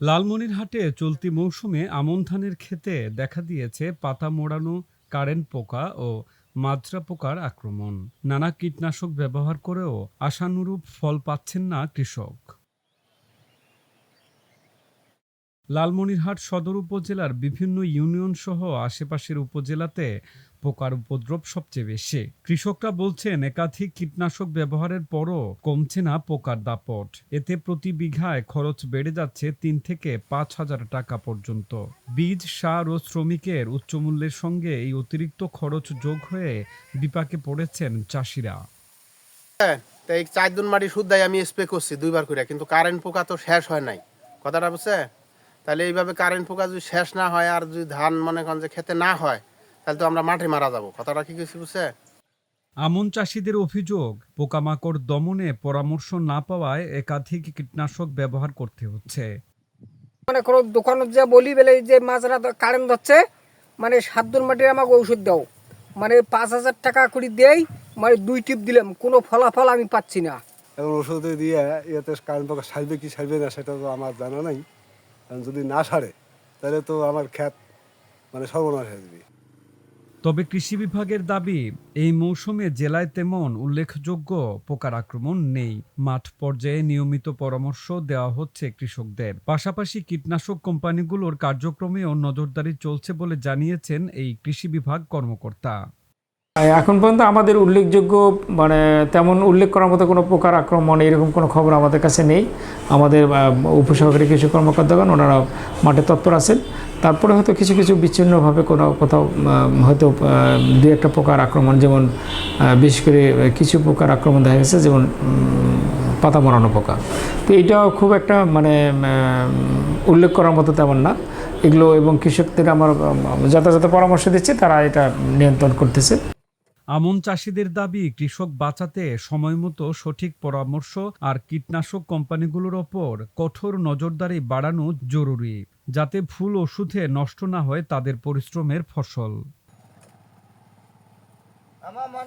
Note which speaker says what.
Speaker 1: লালমনিরহাটে চলতি মৌসুমে আমন ধানের ক্ষেতে দেখা দিয়েছে পাতা মোড়ানো কারেন্ট পোকা ও মাজরা পোকার আক্রমণ। নানা কীটনাশক ব্যবহার করেও আশানুরূপ ফল পাচ্ছেন না কৃষক। লালমনিরহাট সদর উপজেলার বিভিন্ন ইউনিয়ন সহ আশেপাশের উপজেলাতে পোকার উপদ্রব সবচেয়ে বেশি। কৃষকরা বলছেন, একাধিক কীটনাশক ব্যবহারের পরও কমছে না পোকার দাপট। এতে প্রতি বিঘায় খরচ বেড়ে যাচ্ছে তিন থেকে পাঁচ হাজার টাকা পর্যন্ত। বীজ, সার ও শ্রমিকের উচ্চমূল্যের সঙ্গে এই অতিরিক্ত খরচ যোগ হয়ে বিপাকে পড়েছেন চাষিরা।
Speaker 2: হ্যাঁ তো এই চার দিন মাটি শুদ্ধাই আমি স্প্রে করছি দুইবার করে, কিন্তু কারেন্ট পোকা তো শেষ হয় নাই। কথাটা বুঝছে তাহলে এইভাবে কারেন্ট পোকা যদি শেষ না হয় আর যদি ধান মনে করেন যে খেতে না হয় তাহলে তো আমরা মাঠে মারা যাব। কথাটা কি কিছু বুঝছে?
Speaker 1: আমন চাষিদের অভিযোগ পোকামাকড় দমনে পরামর্শ না পাওয়ায় একাধিক কীটনাশক ব্যবহার করতে হচ্ছে।
Speaker 3: মানে কোনো দোকান যে বলি বেলে যে মাছরা কারেন্ট ধরছে মানে সাত দিন মাটির আমাকে ঔষধ দাও। মানে পাঁচ হাজার টাকা করে দেই মানে দুই টিপ দিলাম কোনো ফলাফল আমি পাচ্ছি না।
Speaker 4: এবং ওষুধে দিয়ে ইয়েতে কারেন্ট পোকা সারবে কি সারবে না সেটা তো আমার জানা নাই। কারণ যদি না সারে তাহলে তো আমার খ্যাত মানে সর্বনাশ হয়ে যাবে।
Speaker 1: তবে কৃষি বিভাগের দাবি, এই মৌসুমে জেলায় তেমন উল্লেখযোগ্য পোকার আক্রমণ নেই। মাঠ পর্যায়ে নিয়মিত পরামর্শ দেওয়া হচ্ছে কৃষকদের। পাশাপাশি কীটনাশক কোম্পানিগুলোর কার্যক্রমেও নজরদারি চলছে বলে জানিয়েছেন এই কৃষি বিভাগ কর্মকর্তা।
Speaker 5: এখন পর্যন্ত আমাদের উল্লেখযোগ্য মানে তেমন উল্লেখ করার মতো কোনো প্রকার আক্রমণ, এরকম কোনো খবর আমাদের কাছে নেই। আমাদের উপসহকারী কৃষি কর্মকর্তাগণ, ওনারা মাঠে তৎপর আছেন। তারপরে হয়তো কিছু কিছু বিচ্ছিন্নভাবে কোনো, কোথাও হয়তো দু একটা প্রকার আক্রমণ, যেমন বিশেষ করে কিছু প্রকার আক্রমণ দেখা গেছে, যেমন পাতা মরানো পোকা। তো এটাও খুব একটা মানে উল্লেখ করার মতো তেমন না। এগুলো এবং কৃষকদের আমার যথাযথ পরামর্শ দিচ্ছে, তারা এটা নিয়ন্ত্রণ করতেছে।
Speaker 1: আমন চাষিদের দাবি, কৃষক বাঁচাতে সময়মতো সঠিক পরামর্শ আর কীটনাশক কোম্পানিগুলোর ওপর কঠোর নজরদারি বাড়ানো জরুরি, যাতে ফুল ওষুধে নষ্ট না হয় তাদের পরিশ্রমের ফসল।
Speaker 6: আমার